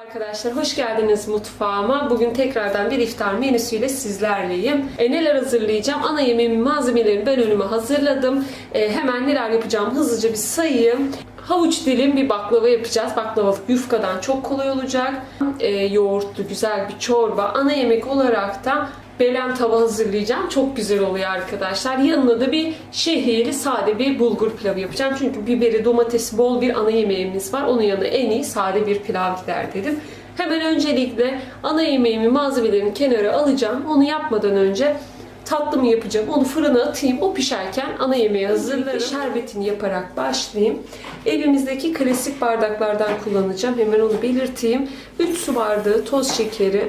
Arkadaşlar hoş geldiniz mutfağıma. Bugün tekrardan bir iftar menüsüyle sizlerleyim. E, neler hazırlayacağım? Ana yemeğimin malzemelerini ben önüme hazırladım. E, hemen neler yapacağım hızlıca bir sayayım. Havuç dilim bir baklava yapacağız. Baklavalık yufkadan çok kolay olacak. E, yoğurtlu güzel bir çorba. Ana yemek olarak da Belen tava hazırlayacağım. Çok güzel oluyor arkadaşlar. Yanına da bir şehriyeli sade bir bulgur pilavı yapacağım. Çünkü biberi, domatesi bol bir ana yemeğimiz var. Onun yanına en iyi sade bir pilav gider dedim. Hemen öncelikle ana yemeğimi malzemelerini kenara alacağım. Onu yapmadan önce tatlımı yapacağım. Onu fırına atayım. O pişerken ana yemeği hazırlarım. Şerbetini yaparak başlayayım. Evimizdeki klasik bardaklardan kullanacağım. Hemen onu belirteyim. 3 su bardağı toz şekeri,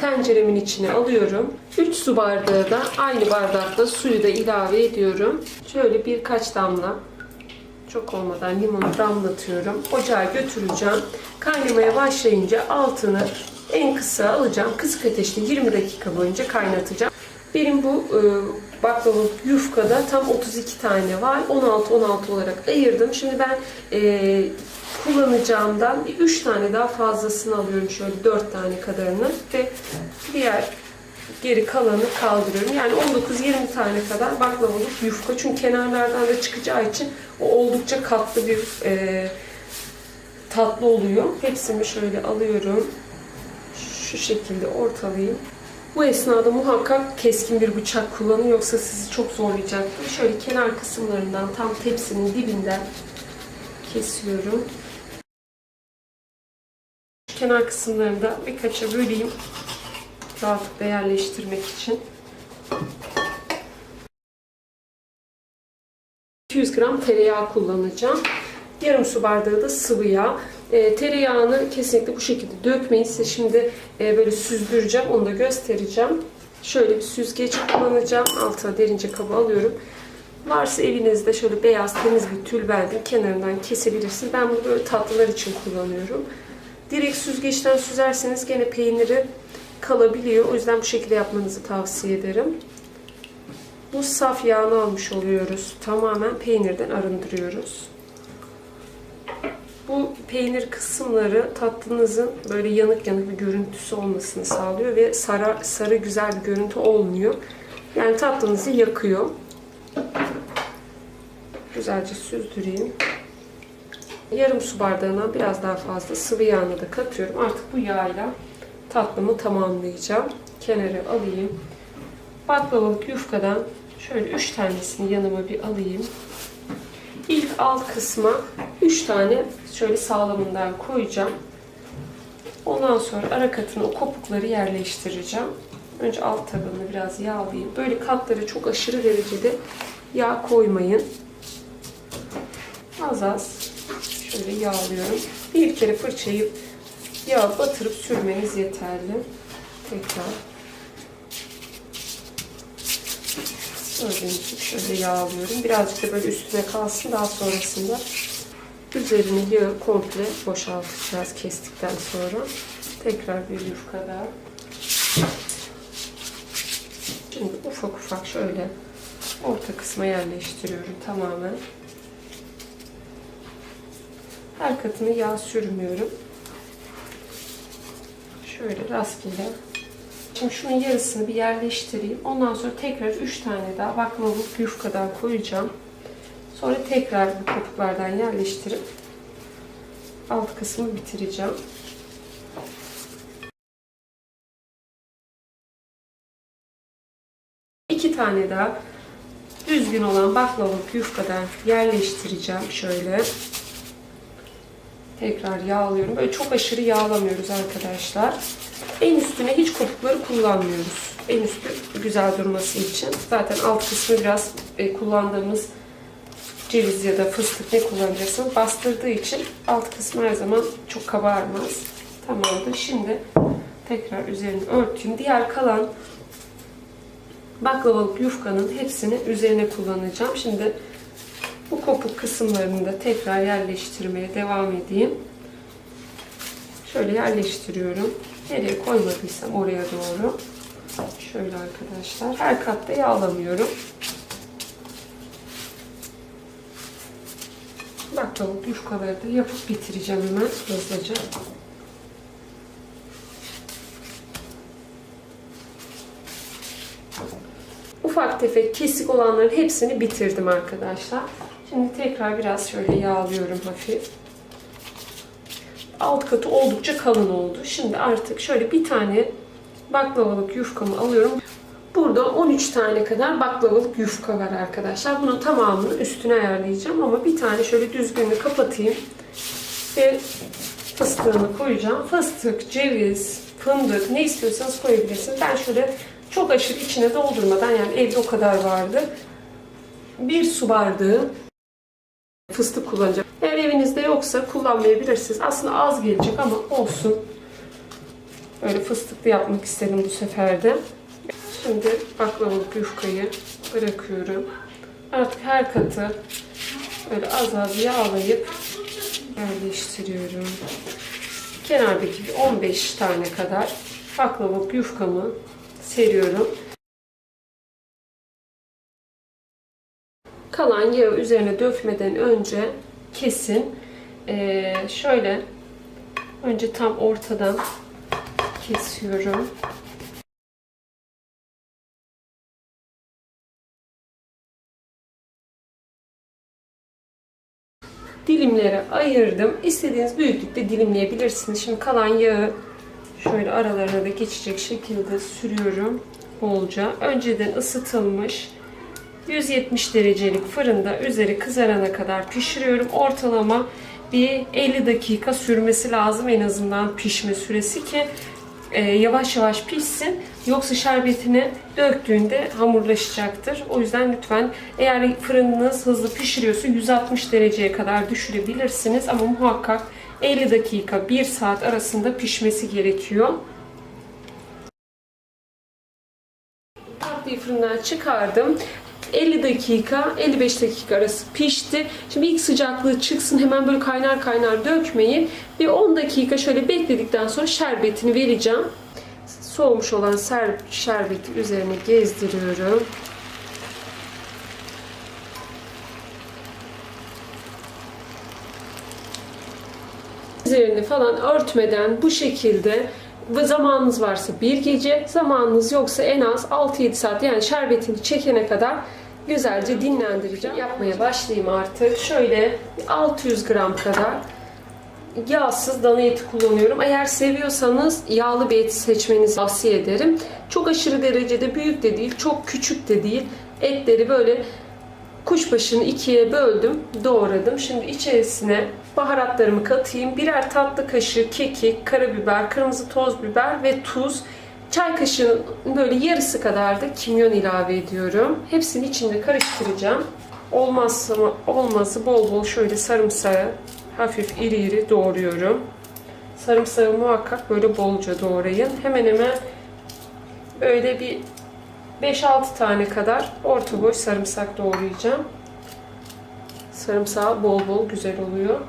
tenceremin içine alıyorum. 3 su bardağı da aynı bardakta suyu da ilave ediyorum. Şöyle birkaç damla çok olmadan limonu damlatıyorum. Ocağa götüreceğim. Kaynamaya başlayınca altını en kısa alacağım. Kısık ateşte 20 dakika boyunca kaynatacağım. Benim bu e, baklavalık yufkada tam 32 tane var. 16-16 olarak ayırdım. Şimdi ben e, kullanacağımdan 3 tane daha fazlasını alıyorum. Şöyle 4 tane kadarını ve diğer geri kalanı kaldırıyorum. Yani 19-20 tane kadar baklavalık yufka. Çünkü kenarlardan da çıkacağı için o oldukça katlı bir e, tatlı oluyor. Hepsini şöyle alıyorum. Şu şekilde ortalayayım. Bu esnada muhakkak keskin bir bıçak kullanın yoksa sizi çok zorlayacaktır. Şöyle kenar kısımlarından tam tepsinin dibinden kesiyorum. Kenar kısımlarında birkaça böleyim rahatlıkla yerleştirmek için. 200 gram tereyağı kullanacağım. Yarım su bardağı da sıvı yağ. E, tereyağını kesinlikle bu şekilde dökmeyin. Size şimdi e, böyle süzdüreceğim. Onu da göstereceğim. Şöyle bir süzgeç kullanacağım. Altına derince kabı alıyorum. Varsa evinizde şöyle beyaz temiz bir tülbendin kenarından kesebilirsiniz. Ben bunu böyle tatlılar için kullanıyorum. Direkt süzgeçten süzerseniz gene peyniri kalabiliyor. O yüzden bu şekilde yapmanızı tavsiye ederim. Bu saf yağını almış oluyoruz. Tamamen peynirden arındırıyoruz. Bu peynir kısımları tatlınızın böyle yanık yanık bir görüntüsü olmasını sağlıyor ve sarı, sarı güzel bir görüntü olmuyor. Yani tatlınızı yakıyor. Güzelce süzdüreyim. Yarım su bardağına biraz daha fazla sıvı yağını da katıyorum. Artık bu yağla tatlımı tamamlayacağım. Kenara alayım. Baklavalık yufkadan şöyle 3 tanesini yanıma bir alayım. İlk alt kısma 3 tane şöyle sağlamından koyacağım. Ondan sonra ara katına o kopukları yerleştireceğim. Önce alt tabanını biraz yağlayayım. Böyle katları çok aşırı derecede yağ koymayın. Az az şöyle yağlıyorum. Bir kere fırçayı yağ batırıp sürmeniz yeterli. Tekrar. Gördüğünüz gibi şöyle yağlıyorum. Birazcık da böyle üstüne kalsın. Daha sonrasında üzerini yağı komple boşaltacağız kestikten sonra. Tekrar bir yufka daha. Şimdi ufak ufak şöyle orta kısma yerleştiriyorum tamamen. Her katını yağ sürmüyorum. Şöyle rastgele. Şimdi şunun yarısını bir yerleştireyim. Ondan sonra tekrar 3 tane daha baklavalık yufkadan koyacağım. Sonra tekrar bu kopuklardan yerleştirip alt kısmı bitireceğim. İki tane daha düzgün olan baklavalık yufkadan yerleştireceğim şöyle. Tekrar yağlıyorum. Böyle çok aşırı yağlamıyoruz arkadaşlar. En üstüne hiç kopukları kullanmıyoruz. En üstü güzel durması için. Zaten alt kısmı biraz e, kullandığımız ceviz ya da fıstık ne kullanacaksın bastırdığı için alt kısmı her zaman çok kabarmaz. Tamamdır. Şimdi tekrar üzerini örteyim. Diğer kalan baklavalık yufkanın hepsini üzerine kullanacağım. Şimdi kopuk kısımlarını da tekrar yerleştirmeye devam edeyim. Şöyle yerleştiriyorum. Nereye koymadıysam oraya doğru. Şöyle arkadaşlar. Her katta yağlamıyorum. Baklalık yufkaları da yapıp bitireceğim hemen hızlıca. Ufak tefek kesik olanların hepsini bitirdim arkadaşlar. Şimdi tekrar biraz şöyle yağlıyorum hafif. Alt katı oldukça kalın oldu. Şimdi artık şöyle bir tane baklavalık yufkamı alıyorum. Burada 13 tane kadar baklavalık yufka var arkadaşlar. Bunun tamamını üstüne ayarlayacağım ama bir tane şöyle düzgününü kapatayım. Ve fıstığını koyacağım. Fıstık, ceviz, fındık ne istiyorsanız koyabilirsiniz. Ben şöyle çok aşırı içine doldurmadan yani evde o kadar vardı. Bir su bardağı fıstık kullanacağım. Eğer evinizde yoksa kullanmayabilirsiniz. Aslında az gelecek ama olsun. Böyle fıstıklı yapmak istedim bu sefer de. Şimdi baklavalık yufkayı bırakıyorum. Artık her katı böyle az az yağlayıp yerleştiriyorum. Kenardaki bir 15 tane kadar baklavalık yufkamı seriyorum. Kalan yağı üzerine dökmeden önce kesin ee, şöyle önce tam ortadan kesiyorum. dilimlere ayırdım. İstediğiniz büyüklükte dilimleyebilirsiniz. Şimdi kalan yağı şöyle aralarına da geçecek şekilde sürüyorum bolca. Önceden ısıtılmış 170 derecelik fırında üzeri kızarana kadar pişiriyorum. Ortalama bir 50 dakika sürmesi lazım en azından pişme süresi ki e, yavaş yavaş pişsin. Yoksa şerbetini döktüğünde hamurlaşacaktır. O yüzden lütfen eğer fırınınız hızlı pişiriyorsa 160 dereceye kadar düşürebilirsiniz. Ama muhakkak 50 dakika 1 saat arasında pişmesi gerekiyor. Tatlıyı fırından çıkardım. 50 dakika, 55 dakika arası pişti. Şimdi ilk sıcaklığı çıksın. Hemen böyle kaynar kaynar dökmeyin. Bir 10 dakika şöyle bekledikten sonra şerbetini vereceğim. Soğumuş olan ser şerbeti üzerine gezdiriyorum. Üzerini falan örtmeden bu şekilde ve zamanınız varsa bir gece, zamanınız yoksa en az 6-7 saat yani şerbetini çekene kadar güzelce dinlendireceğim. Yapmaya başlayayım artık. Şöyle 600 gram kadar yağsız dana eti kullanıyorum. Eğer seviyorsanız yağlı bir et seçmenizi tavsiye ederim. Çok aşırı derecede büyük de değil, çok küçük de değil. Etleri böyle kuşbaşını ikiye böldüm, doğradım. Şimdi içerisine baharatlarımı katayım. Birer tatlı kaşığı kekik, karabiber, kırmızı toz biber ve tuz. Çay kaşığının böyle yarısı kadar da kimyon ilave ediyorum. Hepsini içinde karıştıracağım. Olmazsa olmazsa bol bol şöyle sarımsağı hafif iri iri doğruyorum. Sarımsağı muhakkak böyle bolca doğrayın. Hemen hemen böyle bir 5-6 tane kadar orta boy sarımsak doğrayacağım. Sarımsağı bol bol güzel oluyor.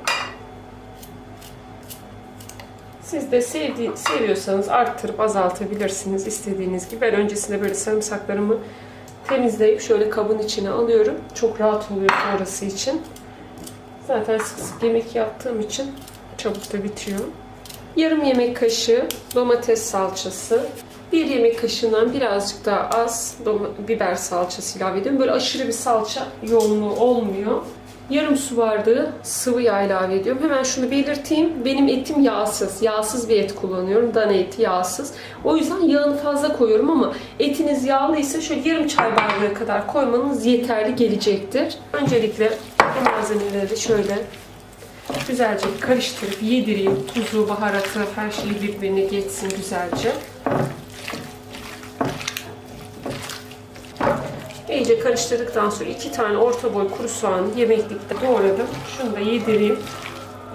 Siz de sevdi, seviyorsanız arttırıp azaltabilirsiniz istediğiniz gibi. Ben öncesinde böyle sarımsaklarımı temizleyip şöyle kabın içine alıyorum. Çok rahat oluyor sonrası için. Zaten sık sık yemek yaptığım için çabuk da bitiyor. Yarım yemek kaşığı domates salçası. Bir yemek kaşığından birazcık daha az biber salçası ilave ediyorum. Böyle aşırı bir salça yoğunluğu olmuyor. Yarım su bardağı sıvı yağ ilave ediyorum. Hemen şunu belirteyim. Benim etim yağsız. Yağsız bir et kullanıyorum. Dana eti yağsız. O yüzden yağını fazla koyuyorum ama etiniz yağlıysa şöyle yarım çay bardağı kadar koymanız yeterli gelecektir. Öncelikle bu malzemeleri şöyle güzelce karıştırıp yedireyim. Tuzu, baharatı, her şeyi birbirine geçsin güzelce. İyice karıştırdıktan sonra iki tane orta boy kuru soğan yemeklikte doğradım. Şunu da yedireyim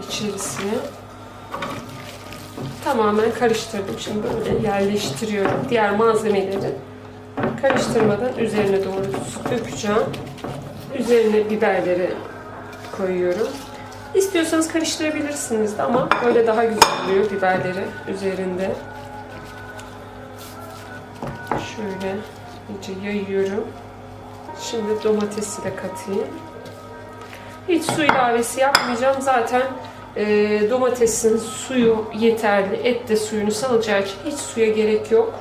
içerisine. Tamamen karıştırdım. Şimdi böyle yerleştiriyorum. Diğer malzemeleri karıştırmadan üzerine doğru dökeceğim. Üzerine biberleri koyuyorum. İstiyorsanız karıştırabilirsiniz de ama böyle daha güzel oluyor biberleri üzerinde. Şöyle iyice yayıyorum. Şimdi domatesi de katayım. Hiç su ilavesi yapmayacağım. Zaten e, domatesin suyu yeterli. Et de suyunu salacağı için hiç suya gerek yok.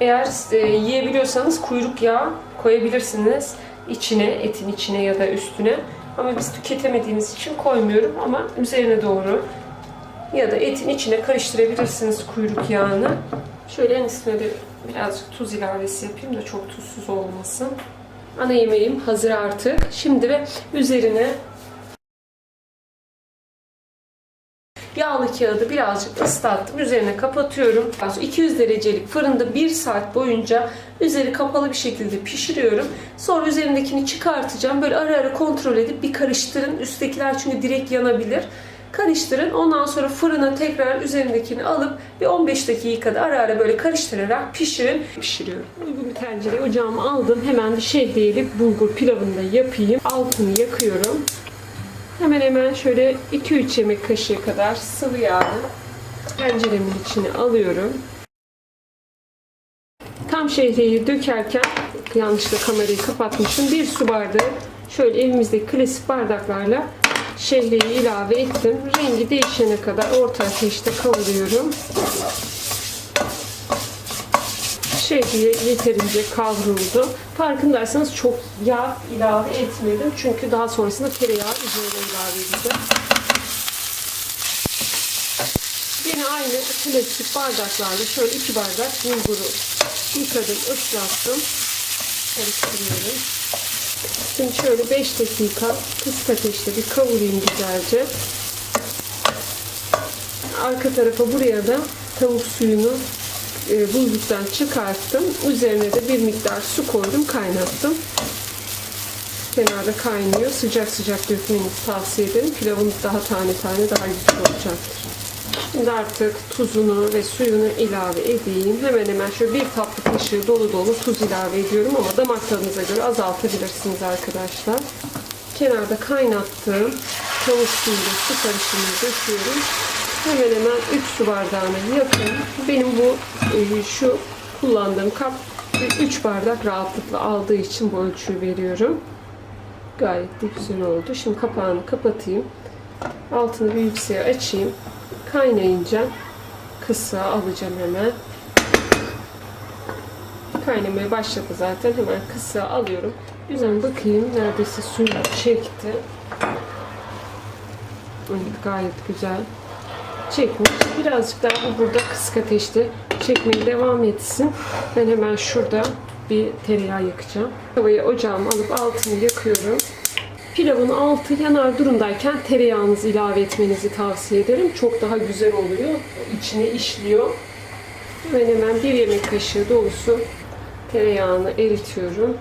Eğer e, yiyebiliyorsanız kuyruk yağı koyabilirsiniz içine, etin içine ya da üstüne. Ama biz tüketemediğimiz için koymuyorum ama üzerine doğru ya da etin içine karıştırabilirsiniz kuyruk yağını. Şöyle en üstüne de birazcık tuz ilavesi yapayım da çok tuzsuz olmasın. Ana yemeğim hazır artık. Şimdi ve üzerine Yağlı kağıdı birazcık ıslattım. Üzerine kapatıyorum. 200 derecelik fırında 1 saat boyunca üzeri kapalı bir şekilde pişiriyorum. Sonra üzerindekini çıkartacağım. Böyle ara ara kontrol edip bir karıştırın. Üsttekiler çünkü direkt yanabilir. Karıştırın. Ondan sonra fırına tekrar üzerindekini alıp bir 15 dakikada ara ara böyle karıştırarak pişirin. Pişiriyorum. Uygun bir tencereye ocağımı aldım. Hemen bir şehriyelik bulgur pilavını da yapayım. Altını yakıyorum. Hemen hemen şöyle 2-3 yemek kaşığı kadar sıvı yağı tenceremin içine alıyorum. Tam şehriyeyi dökerken yanlışlıkla kamerayı kapatmışım. Bir su bardağı şöyle evimizdeki klasik bardaklarla şehriyeyi ilave ettim. Rengi değişene kadar orta ateşte kavuruyorum. Şehriye yeterince kavruldu. Farkındaysanız çok yağ ilave etmedim. Çünkü daha sonrasında tereyağı üzerine ilave edeceğim. Yine aynı klasik bardaklarla şöyle iki bardak bulguru yıkadım, ıslattım. Karıştırıyorum. Şimdi şöyle 5 dakika kısık ateşte bir kavurayım güzelce. Arka tarafa buraya da tavuk suyunu e, çıkarttım. Üzerine de bir miktar su koydum, kaynattım. Kenarda kaynıyor. Sıcak sıcak dökmenizi tavsiye ederim. Pilavın daha tane tane daha güzel olacaktır. Şimdi artık tuzunu ve suyunu ilave edeyim. Hemen hemen şöyle bir tatlı kaşığı dolu dolu tuz ilave ediyorum ama damak tadınıza göre azaltabilirsiniz arkadaşlar. Kenarda kaynattığım tavuk suyuyla su karışımını döküyorum. Hemen hemen 3 su bardağına yakın. Benim bu e, şu kullandığım kap 3 bardak rahatlıkla aldığı için bu ölçüyü veriyorum. Gayet de güzel oldu. Şimdi kapağını kapatayım. Altını bir yükseğe açayım. Kaynayınca kısa alacağım hemen. Kaynamaya başladı zaten. Hemen kısa alıyorum. Güzel bakayım. Neredeyse suyu çekti. Evet gayet güzel çekmiş. Birazcık daha bu burada kısık ateşte çekmeye devam etsin. Ben hemen şurada bir tereyağı yakacağım. Tavayı ocağıma alıp altını yakıyorum. Pilavın altı yanar durumdayken tereyağınızı ilave etmenizi tavsiye ederim. Çok daha güzel oluyor. İçine işliyor. Hemen hemen bir yemek kaşığı dolusu tereyağını eritiyorum.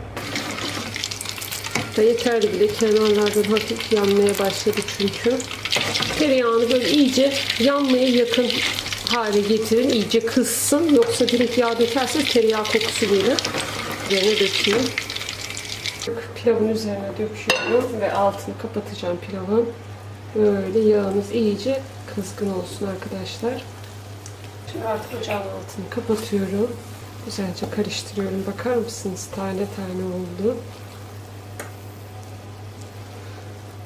Da yeterli bile kenarlardan hafif yanmaya başladı çünkü. Tereyağını böyle iyice yanmaya yakın hale getirin. iyice kızsın. Yoksa direkt yağ dökerseniz tereyağı kokusu gelir. Üzerine dökeyim. Pilavın üzerine döküyorum ve altını kapatacağım pilavın. Böyle yağınız iyice kızgın olsun arkadaşlar. Şimdi artık ocağın altını kapatıyorum. Güzelce karıştırıyorum. Bakar mısınız? Tane tane oldu.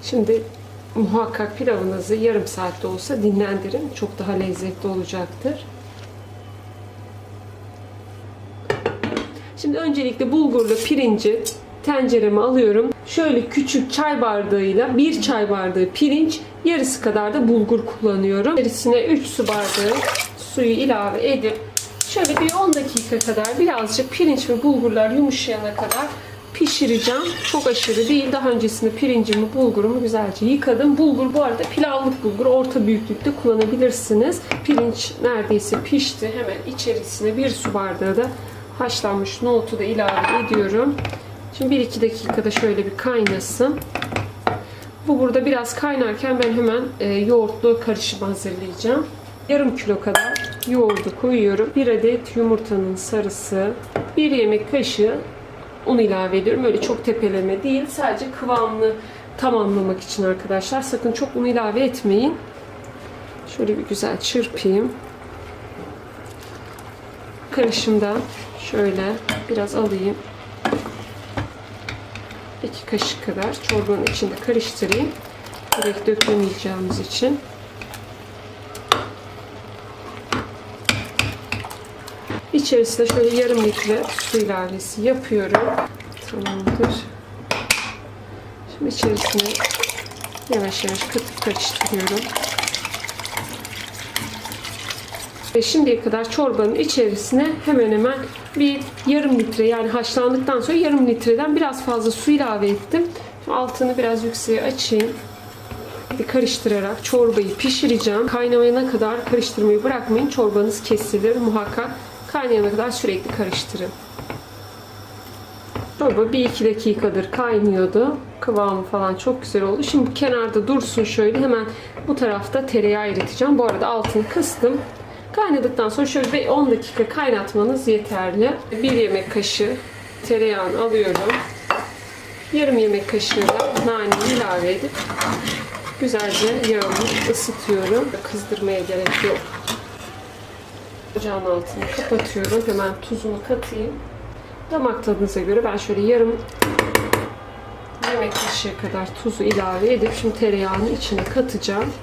Şimdi muhakkak pilavınızı yarım saatte olsa dinlendirin. Çok daha lezzetli olacaktır. Şimdi öncelikle bulgurlu pirinci tencereme alıyorum. Şöyle küçük çay bardağıyla bir çay bardağı pirinç, yarısı kadar da bulgur kullanıyorum. İçerisine 3 su bardağı suyu ilave edip şöyle bir 10 dakika kadar birazcık pirinç ve bulgurlar yumuşayana kadar pişireceğim. Çok aşırı değil. Daha öncesinde pirincimi, bulgurumu güzelce yıkadım. Bulgur bu arada pilavlık bulgur. Orta büyüklükte kullanabilirsiniz. Pirinç neredeyse pişti. Hemen içerisine bir su bardağı da haşlanmış nohutu da ilave ediyorum. Şimdi 1-2 dakikada şöyle bir kaynasın. Bu burada biraz kaynarken ben hemen e, yoğurtlu karışım hazırlayacağım. Yarım kilo kadar yoğurdu koyuyorum. Bir adet yumurtanın sarısı, bir yemek kaşığı un ilave ediyorum. Öyle çok tepeleme değil. Sadece kıvamını tamamlamak için arkadaşlar. Sakın çok un ilave etmeyin. Şöyle bir güzel çırpayım. Karışımda şöyle biraz alayım. 2 kaşık kadar çorbanın içinde karıştırayım. Direkt dökemeyeceğimiz için. İçerisine şöyle yarım litre su ilavesi yapıyorum. Tamamdır. Şimdi içerisine yavaş yavaş katıp karıştırıyorum. Ve şimdiye kadar çorbanın içerisine hemen hemen bir yarım litre yani haşlandıktan sonra yarım litreden biraz fazla su ilave ettim. Altını biraz yükseğe açayım. Bir karıştırarak çorbayı pişireceğim. Kaynamaya kadar karıştırmayı bırakmayın. Çorbanız kesilir muhakkak. Kaynayana kadar sürekli karıştırın. Çorba 1-2 dakikadır kaynıyordu. Kıvamı falan çok güzel oldu. Şimdi kenarda dursun şöyle. Hemen bu tarafta tereyağı eriteceğim. Bu arada altını kıstım. Kaynadıktan sonra şöyle bir 10 dakika kaynatmanız yeterli. 1 yemek kaşığı tereyağını alıyorum. Yarım yemek kaşığı da naneyi ilave edip güzelce yağımı ısıtıyorum. Kızdırmaya gerek yok. Ocağın altını kapatıyorum. Hemen tuzunu katayım. Damak tadınıza göre ben şöyle yarım yemek kaşığı kadar tuzu ilave edip şimdi tereyağını içine katacağım.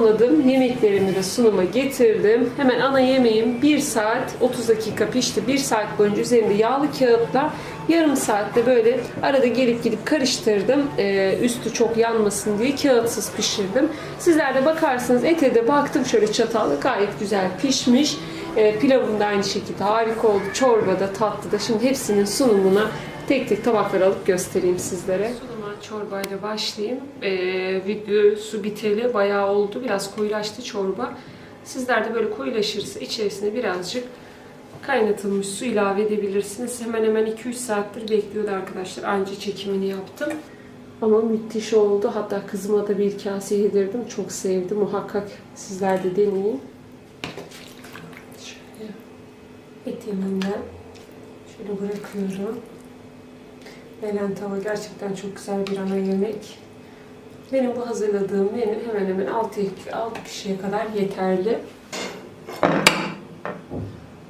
Tamamladım. Yemeklerimi de sunuma getirdim. Hemen ana yemeğim 1 saat 30 dakika pişti. 1 saat boyunca üzerinde yağlı kağıtlar yarım saatte böyle arada gelip gidip karıştırdım. Ee, üstü çok yanmasın diye kağıtsız pişirdim. Sizler de bakarsınız ete de baktım şöyle çatalla gayet güzel pişmiş. Ee, pilavım da aynı şekilde harika oldu. Çorba da tatlı da. Şimdi hepsinin sunumuna tek tek tabaklar alıp göstereyim sizlere. Çorbayla başlayayım. Ee, videosu biteli bayağı oldu. Biraz koyulaştı çorba. Sizler de böyle koyulaşırsa içerisine birazcık kaynatılmış su ilave edebilirsiniz. Hemen hemen 2-3 saattir bekliyordu arkadaşlar. Anca çekimini yaptım. Ama müthiş oldu. Hatta kızıma da bir kase yedirdim. Çok sevdi. Muhakkak sizler de deneyin. Şöyle et şöyle bırakıyorum. Melen tava gerçekten çok güzel bir ana yemek. Benim bu hazırladığım menü hemen hemen 6, 6 kişiye kadar yeterli.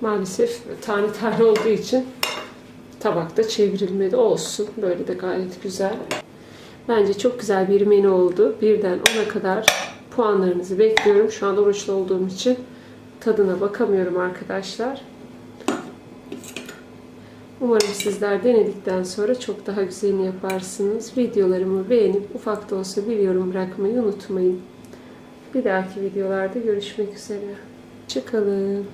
Maalesef tane tane olduğu için tabakta çevrilmedi olsun. Böyle de gayet güzel. Bence çok güzel bir menü oldu. Birden 10'a kadar puanlarınızı bekliyorum. Şu an oruçlu olduğum için tadına bakamıyorum arkadaşlar. Umarım sizler denedikten sonra çok daha güzelini yaparsınız. Videolarımı beğenip ufak da olsa bir yorum bırakmayı unutmayın. Bir dahaki videolarda görüşmek üzere. Çıkalım.